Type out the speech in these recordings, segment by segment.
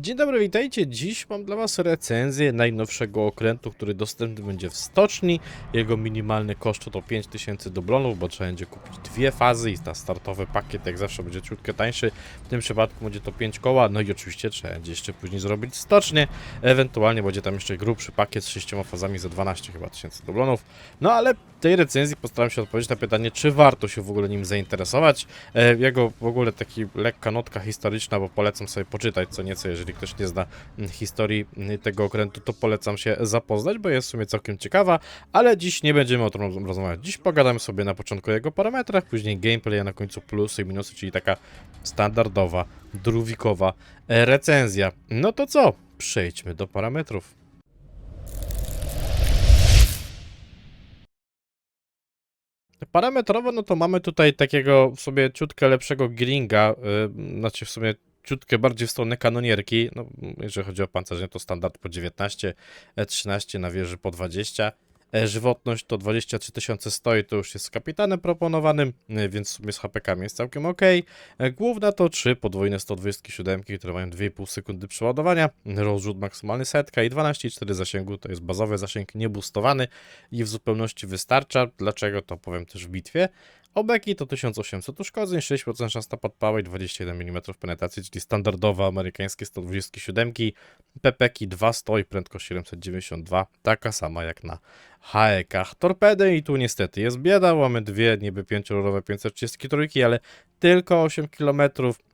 Dzień dobry, witajcie. Dziś mam dla Was recenzję najnowszego okrętu, który dostępny będzie w stoczni. Jego minimalny koszt to 5000 dublonów, bo trzeba będzie kupić dwie fazy i ta startowy pakiet jak zawsze będzie ciutkę tańszy. W tym przypadku będzie to 5 koła, no i oczywiście trzeba będzie jeszcze później zrobić stocznie. Ewentualnie będzie tam jeszcze grubszy pakiet z 6 fazami za 12 chyba tysięcy dublonów. No ale w tej recenzji postaram się odpowiedzieć na pytanie, czy warto się w ogóle nim zainteresować. E, jego w ogóle taki lekka notka historyczna, bo polecam sobie poczytać co nieco, jeżeli ktoś nie zna mm, historii mm, tego okrętu, to polecam się zapoznać, bo jest w sumie całkiem ciekawa, ale dziś nie będziemy o tym roz- rozmawiać. Dziś pogadamy sobie na początku o jego parametrach, później gameplay, a na końcu plusy i minusy, czyli taka standardowa, druwikowa e, recenzja. No to co? Przejdźmy do parametrów. Parametrowo, no to mamy tutaj takiego w sobie ciutkę lepszego gringa, yy, znaczy w sumie ciutkę bardziej w stronę kanonierki, no, jeżeli chodzi o pancerzenie to standard po 19, e 13 na wieży po 20, e żywotność to 23 tysiące stoi, to już jest z kapitanem proponowanym, e, więc w sumie z HPK jest całkiem ok. E, Główna to 3 podwójne 127, które mają 2,5 sekundy przeładowania, rozrzut maksymalny setka i 12,4 zasięgu, to jest bazowy zasięg nieboostowany i w zupełności wystarcza. Dlaczego to powiem też w bitwie. Obeki to 1800 uszkodzeń, 6% szans na podpałę i 21 mm penetracji, czyli standardowe amerykańskie 127. Pepeki 200 i prędkość 792, taka sama jak na HEK-ach. Torpedy i tu niestety jest bieda, mamy dwie niby 5-rurowe 533, ale tylko 8 km,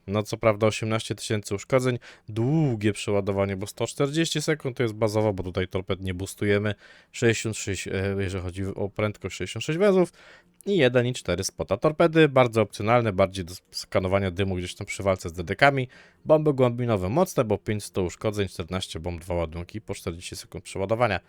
no co prawda 18 tysięcy uszkodzeń, długie przeładowanie, bo 140 sekund to jest bazowo, bo tutaj torped nie boostujemy, 66 e, jeżeli chodzi o prędkość 66 węzłów i 1,4 spota torpedy, bardzo opcjonalne, bardziej do skanowania dymu gdzieś tam przy walce z dedekami, bomby głębinowe mocne, bo 500 uszkodzeń, 14 bomb, 2 ładunki po 40 sekund przeładowania.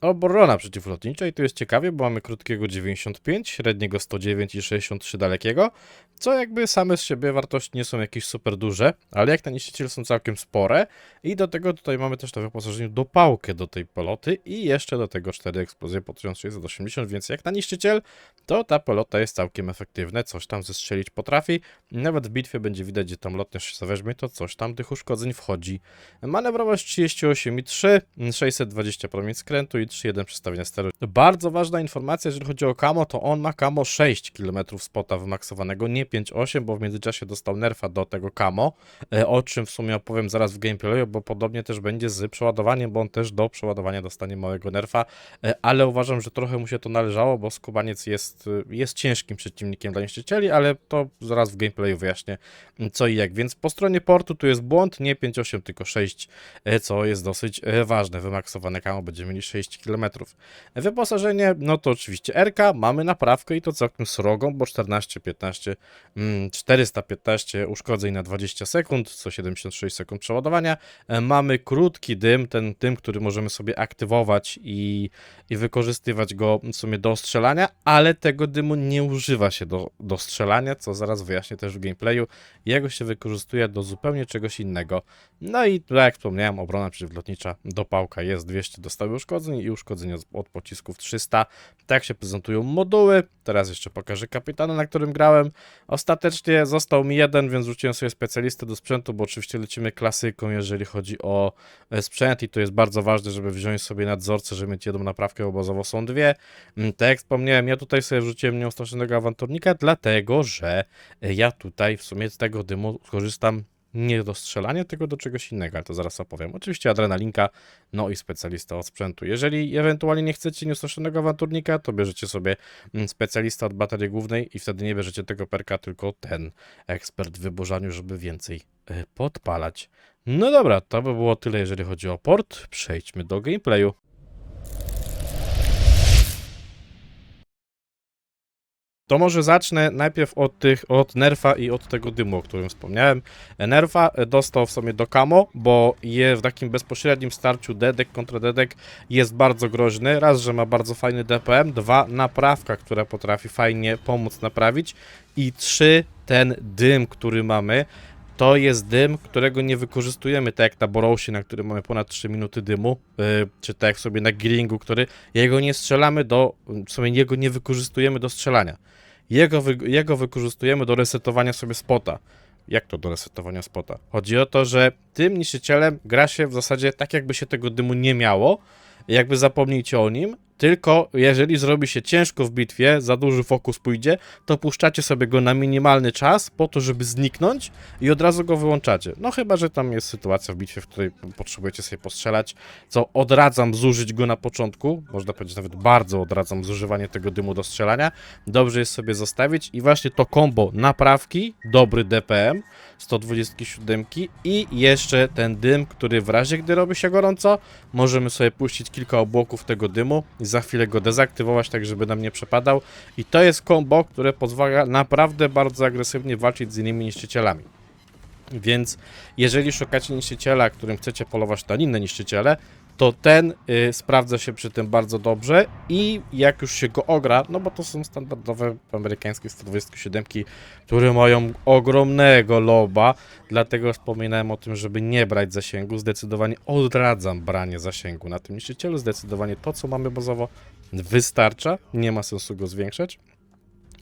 Obrona przeciwlotnicza i tu jest ciekawie, bo mamy krótkiego 95, średniego 109 i 63 dalekiego, co jakby same z siebie wartości nie są jakieś super duże, ale jak na niszczyciel są całkiem spore i do tego tutaj mamy też na wyposażeniu dopałkę do tej peloty i jeszcze do tego 4 eksplozje po 1680, więc jak na niszczyciel to ta pelota jest całkiem efektywna, coś tam zestrzelić potrafi, nawet w bitwie będzie widać, gdzie tam lotnia się zaweźmie, to coś tam tych uszkodzeń wchodzi. Manewrowość 38,3, 620 promień skrętu i 3,1 przestawienia steru. Bardzo ważna informacja, jeżeli chodzi o kamo, to on ma kamo 6 km spota wymaksowanego, nie 5,8, bo w międzyczasie dostał nerfa do tego kamo, e, o czym w sumie opowiem zaraz w gameplayu, bo podobnie też będzie z przeładowaniem, bo on też do przeładowania dostanie małego nerfa, e, ale uważam, że trochę mu się to należało, bo skubaniec jest, jest ciężkim przeciwnikiem dla niszczycieli, ale to zaraz w gameplayu wyjaśnię m, co i jak. Więc po stronie portu tu jest błąd, nie 5,8, tylko 6, e, co jest dosyć ważne. Wymaksowane kamo będziemy mieli 6 km. Wyposażenie, no to oczywiście RK, mamy naprawkę i to całkiem srogą, bo 14, 15, mm, 415 uszkodzeń na 20 sekund, co 76 sekund przeładowania. E, Mamy krótki dym, ten dym, który możemy sobie aktywować i, i wykorzystywać go w sumie do strzelania, ale tego dymu nie używa się do, do strzelania, co zaraz wyjaśnię też w gameplayu. Jego się wykorzystuje do zupełnie czegoś innego. No i tak jak wspomniałem, obrona przeciwlotnicza dopałka jest 200 do stałych uszkodzeń i uszkodzeń od, od pocisków 300. Tak się prezentują moduły. Teraz jeszcze pokażę kapitana, na którym grałem. Ostatecznie został mi jeden, więc rzuciłem sobie specjalistę do sprzętu, bo oczywiście lecimy klasyką, jeżeli chodzi o e, sprzęt i to jest bardzo ważne, żeby wziąć sobie nadzorcę, żeby mieć jedną naprawkę, obozowo są dwie. Mm, Tak jak wspomniałem, ja tutaj sobie wrzuciłem nieustraszonego awanturnika, dlatego że e, ja tutaj w sumie z tego dymu korzystam nie do strzelania, tylko do czegoś innego, ale to zaraz opowiem. Oczywiście adrenalinka, no i specjalista od sprzętu. Jeżeli ewentualnie nie chcecie nieustraszonego awanturnika, to bierzecie sobie mm, specjalista od baterii głównej i wtedy nie bierzecie tego perka, tylko ten ekspert w wyburzaniu, żeby więcej e, podpalać. No dobra, to by było tyle, jeżeli chodzi o port. Przejdźmy do gameplayu. To może zacznę najpierw od tych, od nerfa i od tego dymu, o którym wspomniałem. Nerfa dostał w sumie do kamo, bo je w takim bezpośrednim starciu dedek kontra dedek jest bardzo groźny. Raz, że ma bardzo fajny DPM, dwa, naprawka, która potrafi fajnie pomóc naprawić i trzy, ten dym, który mamy, to jest dym, którego nie wykorzystujemy, tak jak na Borousie, na którym mamy ponad 3 minuty dymu, yy, czy tak jak sobie na Grillingu, który jego nie strzelamy do, w sumie jego nie wykorzystujemy do strzelania. Jego, wy, jego wykorzystujemy do resetowania sobie spota. Jak to do resetowania spota? Chodzi o to, że tym niszczycielem gra się w zasadzie tak, jakby się tego dymu nie miało, jakby zapomnijcie o nim, tylko jeżeli zrobi się ciężko w bitwie, za duży fokus pójdzie, to puszczacie sobie go na minimalny czas po to, żeby zniknąć i od razu go wyłączacie. No chyba, że tam jest sytuacja w bitwie, w której potrzebujecie sobie postrzelać, co odradzam zużyć go na początku, można powiedzieć nawet bardzo odradzam zużywanie tego dymu do strzelania. Dobrze jest sobie zostawić i właśnie to combo naprawki, dobry DPM, 127 i jeszcze ten dym, który w razie gdy robi się gorąco, możemy sobie puścić kilka obłoków tego dymu za chwilę go dezaktywować, tak żeby nam nie przepadał. I to jest combo, które pozwala naprawdę bardzo agresywnie walczyć z innymi niszczycielami. Więc jeżeli szukacie niszczyciela, którym chcecie polować na inne niszczyciele, to ten y, sprawdza się przy tym bardzo dobrze i jak już się go ogra, no bo to są standardowe amerykańskie 127, które mają ogromnego loba, dlatego wspominałem o tym, żeby nie brać zasięgu. Zdecydowanie odradzam branie zasięgu na tym niszczycielu. Zdecydowanie to, co mamy bazowo, wystarcza. Nie ma sensu go zwiększać,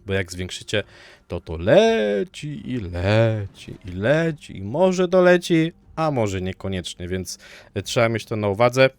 bo jak zwiększycie, to to leci i leci i leci i może doleci, a może niekoniecznie, więc e, trzeba mieć to na uwadze.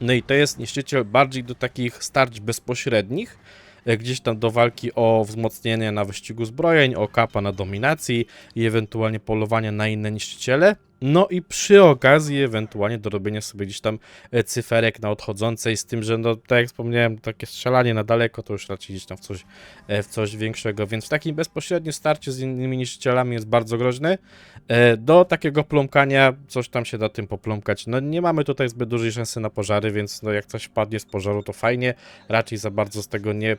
No i to jest niszczyciel bardziej do takich starć bezpośrednich, e, gdzieś tam do walki o wzmocnienie na wyścigu zbrojeń, o kapa na dominacji i ewentualnie polowania na inne niszczyciele. No i przy okazji ewentualnie do robienia sobie gdzieś tam e, cyferek na odchodzącej, z tym, że no tak jak wspomniałem, takie strzelanie na daleko to już raczej gdzieś tam w coś, e, w coś większego, więc w takim bezpośrednim starciu z innymi niszczycielami jest bardzo groźny. E, Do takiego plomkania coś tam się da tym poplomkać. No nie mamy tutaj zbyt dużej szansy na pożary, więc no jak coś padnie z pożaru to fajnie, raczej za bardzo z tego nie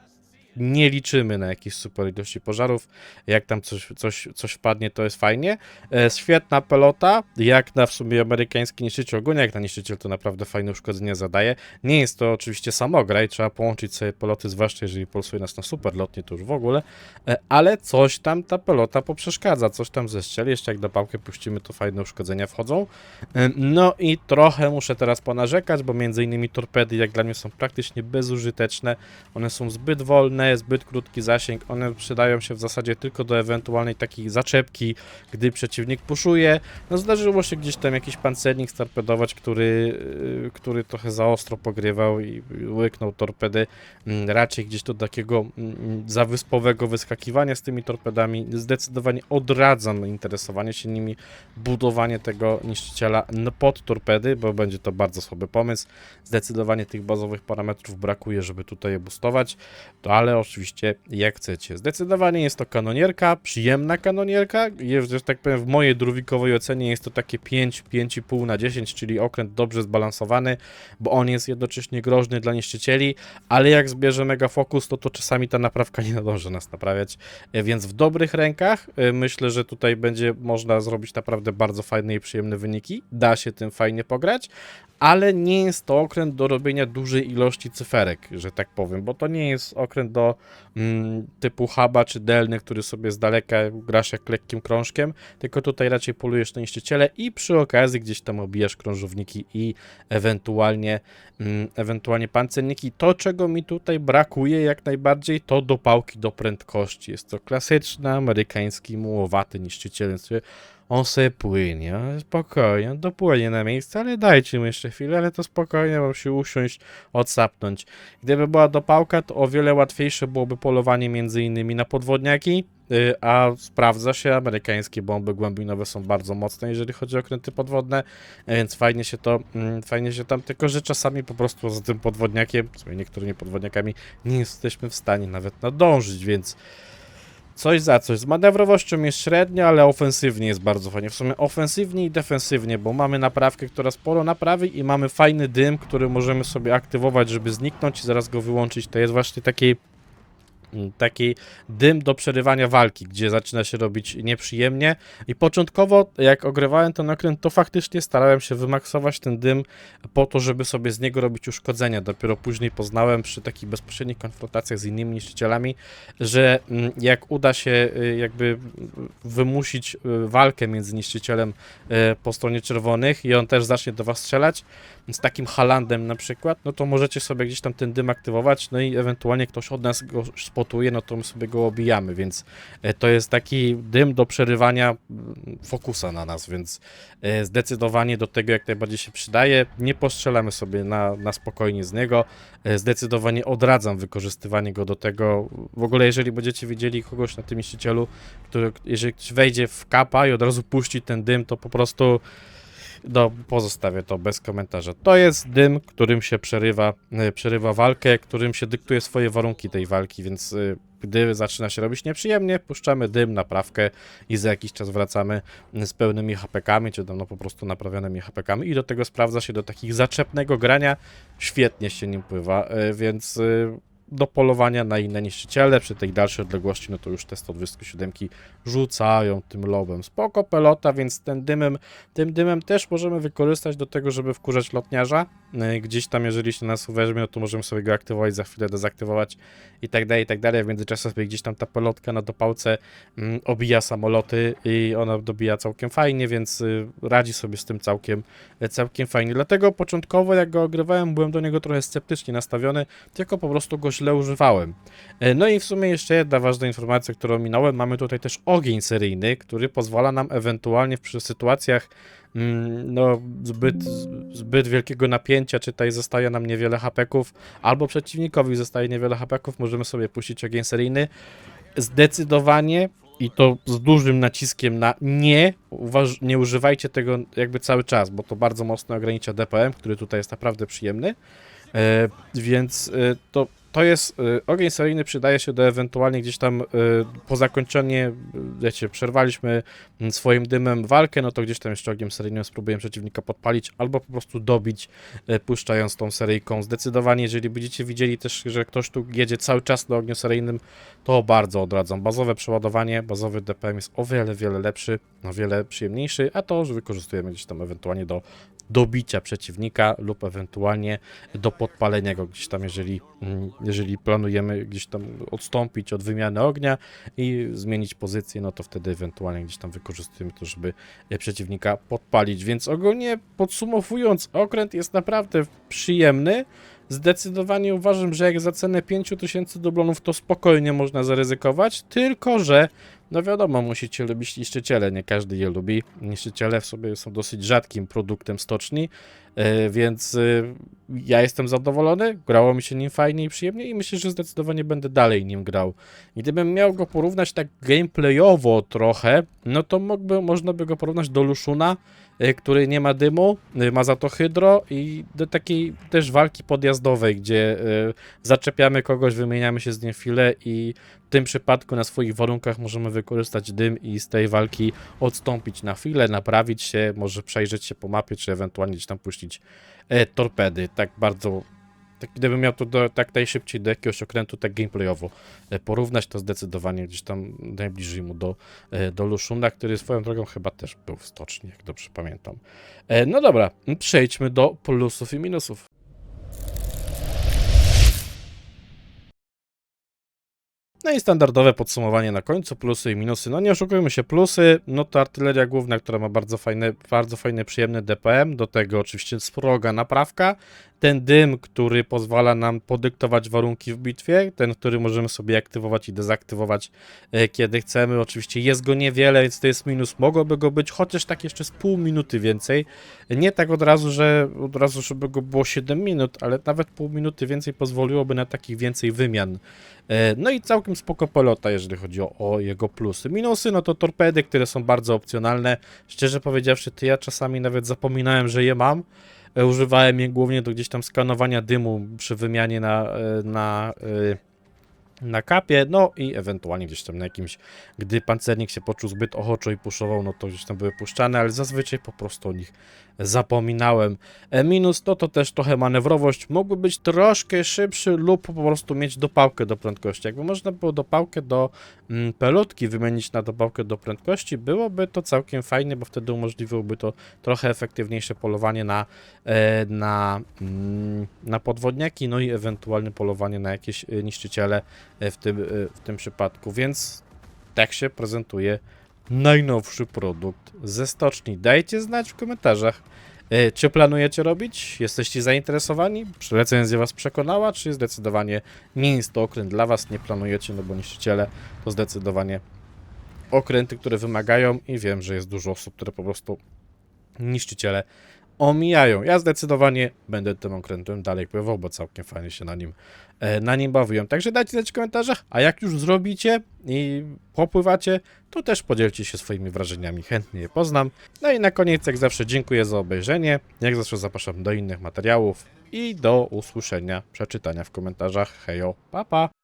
nie liczymy na jakieś super ilości pożarów. Jak tam coś, coś, coś wpadnie, to jest fajnie. E, świetna pelota, jak na w sumie amerykański niszczyciel, ogólnie jak na niszczyciel, to naprawdę fajne uszkodzenia zadaje. Nie jest to oczywiście samograj, trzeba połączyć sobie peloty, zwłaszcza jeżeli pulsuje nas na super lotnie, to już w ogóle, e, ale coś tam ta pelota poprzeszkadza, coś tam zestrzeli, jeszcze jak do pałkę puścimy, to fajne uszkodzenia wchodzą. E, no i trochę muszę teraz ponarzekać, bo między innymi torpedy, jak dla mnie, są praktycznie bezużyteczne, one są zbyt wolne, zbyt krótki zasięg, one przydają się w zasadzie tylko do ewentualnej takiej zaczepki, gdy przeciwnik puszuje. No zdarzyło się gdzieś tam jakiś pancernik starpedować, który, yy, który trochę za ostro pogrywał i łyknął torpedy. Mm, Raczej gdzieś do takiego mm, zawyspowego wyskakiwania z tymi torpedami. Zdecydowanie odradzam interesowanie się nimi, budowanie tego niszczyciela pod torpedy, bo będzie to bardzo słaby pomysł. Zdecydowanie tych bazowych parametrów brakuje, żeby tutaj je boostować, to ale oczywiście jak chcecie. Zdecydowanie jest to kanonierka, przyjemna kanonierka, jest, że tak powiem w mojej druwikowej ocenie jest to takie 5, 5,5 na 10, czyli okręt dobrze zbalansowany, bo on jest jednocześnie groźny dla niszczycieli, ale jak zbierze mega fokus, to to czasami ta naprawka nie nadąży nas naprawiać, E, więc w dobrych rękach e, myślę, że tutaj będzie można zrobić naprawdę bardzo fajne i przyjemne wyniki, da się tym fajnie pograć, ale nie jest to okręt do robienia dużej ilości cyferek, że tak powiem, bo to nie jest okręt do mm, typu huba czy delny, który sobie z daleka grasz jak lekkim krążkiem, tylko tutaj raczej polujesz na niszczyciele i przy okazji gdzieś tam obijasz krążowniki i ewentualnie, mm, ewentualnie pancerniki. To, czego mi tutaj brakuje jak najbardziej, to dopałki do prędkości. Jest to klasyczny amerykański mułowaty niszczyciel, więc on sobie płynie, spokojnie, dopłynie na miejsce, ale dajcie mu jeszcze chwilę, ale to spokojnie, mam się usiąść, odsapnąć. Gdyby była dopałka, to o wiele łatwiejsze byłoby polowanie między innymi na podwodniaki, y, a sprawdza się, amerykańskie bomby głębinowe są bardzo mocne, jeżeli chodzi o okręty podwodne, więc fajnie się to, mm, fajnie się tam, tylko że czasami po prostu za tym podwodniakiem, sumie niektórymi podwodniakami, nie jesteśmy w stanie nawet nadążyć, więc coś za coś. Z manewrowością jest średnio, ale ofensywnie jest bardzo fajnie. W sumie ofensywnie i defensywnie, bo mamy naprawkę, która sporo naprawi i mamy fajny dym, który możemy sobie aktywować, żeby zniknąć i zaraz go wyłączyć. To jest właśnie taki taki dym do przerywania walki, gdzie zaczyna się robić nieprzyjemnie i początkowo jak ogrywałem ten okręt, to faktycznie starałem się wymaksować ten dym po to, żeby sobie z niego robić uszkodzenia. Dopiero później poznałem przy takich bezpośrednich konfrontacjach z innymi niszczycielami, że mm, jak uda się y, jakby wymusić y, walkę między niszczycielem y, po stronie czerwonych i on też zacznie do was strzelać, z takim halandem na przykład, no to możecie sobie gdzieś tam ten dym aktywować, no i ewentualnie ktoś od nas go spotuje, no to my sobie go obijamy, więc e, to jest taki dym do przerywania fokusa na nas, więc e, zdecydowanie do tego jak najbardziej się przydaje. Nie postrzelamy sobie na, na spokojnie z niego. E, Zdecydowanie odradzam wykorzystywanie go do tego. W ogóle, jeżeli będziecie widzieli kogoś na tym niszczycielu, który, jeżeli wejdzie w kapa i od razu puści ten dym, to po prostu no, pozostawię to bez komentarza. To jest dym, którym się przerywa, e, przerywa walkę, którym się dyktuje swoje warunki tej walki, więc e, gdy zaczyna się robić nieprzyjemnie, puszczamy dym, naprawkę i za jakiś czas wracamy z pełnymi hapekami, czy tam no po prostu naprawionymi hapekami i do tego sprawdza się do takich zaczepnego grania, świetnie się nim pływa, e, więc do polowania na inne niszczyciele przy tej dalszej odległości, no to już te 127 rzucają tym lobem. Spoko pelota, więc ten dymem, tym dymem też możemy wykorzystać do tego, żeby wkurzać lotniarza. E, Gdzieś tam, jeżeli się nas weźmie, no to możemy sobie go aktywować, za chwilę dezaktywować i tak dalej, i tak dalej. W międzyczasie sobie gdzieś tam ta pelotka na dopałce mm, obija samoloty i ona dobija całkiem fajnie, więc y, radzi sobie z tym całkiem, e, całkiem fajnie. Dlatego początkowo, jak go ogrywałem, byłem do niego trochę sceptycznie nastawiony, tylko po prostu go źle używałem. E, No i w sumie jeszcze jedna ważna informacja, którą minąłem. Mamy tutaj też ogień seryjny, który pozwala nam ewentualnie w sytuacjach mm, no, zbyt, zbyt wielkiego napięcia, czy tutaj zostaje nam niewiele hapeków, albo przeciwnikowi zostaje niewiele hapeków, możemy sobie puścić ogień seryjny. Zdecydowanie i to z dużym naciskiem na nie, uważ, nie używajcie tego jakby cały czas, bo to bardzo mocno ogranicza DPM, który tutaj jest naprawdę przyjemny. E, więc e, to, to jest, e, ogień seryjny przydaje się do ewentualnie gdzieś tam e, po zakończeniu, e, wiecie, przerwaliśmy mm, swoim dymem walkę, no to gdzieś tam jeszcze ogniem seryjnym spróbujemy przeciwnika podpalić albo po prostu dobić, puszczając tą seryjką. Zdecydowanie, jeżeli będziecie widzieli też, że ktoś tu jedzie cały czas na ogniu seryjnym, to bardzo odradzam. Bazowe przeładowanie, bazowy DPM jest o wiele, wiele lepszy, o wiele przyjemniejszy, a to, że wykorzystujemy gdzieś tam ewentualnie do dobicia przeciwnika lub ewentualnie do podpalenia go gdzieś tam, jeżeli, mm, jeżeli planujemy gdzieś tam odstąpić od wymiany ognia i zmienić pozycję, no to wtedy ewentualnie gdzieś tam wykorzystujemy to, żeby e, przeciwnika podpalić. Więc ogólnie podsumowując, okręt jest naprawdę przyjemny. Zdecydowanie uważam, że jak za cenę 5000 dublonów to spokojnie można zaryzykować, tylko że no wiadomo, musicie lubić niszczyciele, nie każdy je lubi. Niszczyciele w sobie są dosyć rzadkim produktem stoczni, e, więc e, ja jestem zadowolony, grało mi się nim fajnie i przyjemnie i myślę, że zdecydowanie będę dalej nim grał. Gdybym miał go porównać tak gameplayowo trochę, no to mógłby, można by go porównać do Luszuna, który nie ma dymu, e, ma za to hydro i do takiej też walki podjazdowej, gdzie e, zaczepiamy kogoś, wymieniamy się z nim chwilę i w tym przypadku na swoich warunkach możemy wykorzystać dym i z tej walki odstąpić na chwilę, naprawić się, może przejrzeć się po mapie, czy ewentualnie gdzieś tam puścić e, torpedy. Tak bardzo, tak gdybym miał to do, tak najszybciej do jakiegoś okrętu, tak gameplayowo e, porównać, to zdecydowanie gdzieś tam najbliżej mu do, e, do Luszunda, który swoją drogą chyba też był w stoczni, jak dobrze pamiętam. E, no dobra, przejdźmy do plusów i minusów. No i standardowe podsumowanie na końcu, plusy i minusy. No nie oszukujmy się, plusy, no to artyleria główna, która ma bardzo fajne, bardzo fajny, przyjemny DPM, do tego oczywiście sroga naprawka, ten dym, który pozwala nam podyktować warunki w bitwie, ten, który możemy sobie aktywować i dezaktywować e, kiedy chcemy. Oczywiście jest go niewiele, więc to jest minus, mogłoby go być chociaż tak jeszcze z pół minuty więcej. Nie tak od razu, że od razu, żeby go było 7 minut, ale nawet pół minuty więcej pozwoliłoby na takich więcej wymian. E, No i całkiem spoko pelota, jeżeli chodzi o, o jego plusy. Minusy, no to torpedy, które są bardzo opcjonalne. Szczerze powiedziawszy, to ja czasami nawet zapominałem, że je mam. E, Używałem je głównie do gdzieś tam skanowania dymu przy wymianie na, e, na, e, na kapie, no i ewentualnie gdzieś tam na jakimś, gdy pancernik się poczuł zbyt ochoczo i puszował, no to gdzieś tam były puszczane, ale zazwyczaj po prostu o nich zapominałem. E, Minus to to też trochę manewrowość. Mógłby być troszkę szybszy lub po prostu mieć dopałkę do prędkości. Jakby można było dopałkę do mm, pelutki wymienić na dopałkę do prędkości, byłoby to całkiem fajne, bo wtedy umożliwiłoby to trochę efektywniejsze polowanie na, e, na, mm, na podwodniaki, no i ewentualnie polowanie na jakieś e, niszczyciele w tym, e, w tym przypadku. Więc tak się prezentuje najnowszy produkt ze stoczni. Dajcie znać w komentarzach, E, Czy planujecie robić? Jesteście zainteresowani? Czy recenzja was przekonała, czy zdecydowanie nie jest to okręt dla was, nie planujecie, no bo niszczyciele to zdecydowanie okręty, które wymagają i wiem, że jest dużo osób, które po prostu niszczyciele omijają. Ja zdecydowanie będę tym okrętem dalej pływał, bo całkiem fajnie się na nim, e, na nim bawiłem. Także dajcie znać w komentarzach, a jak już zrobicie i popływacie, to też podzielcie się swoimi wrażeniami, chętnie je poznam. No i na koniec, jak zawsze, dziękuję za obejrzenie. Jak zawsze zapraszam do innych materiałów i do usłyszenia, przeczytania w komentarzach. Hejo, pa pa!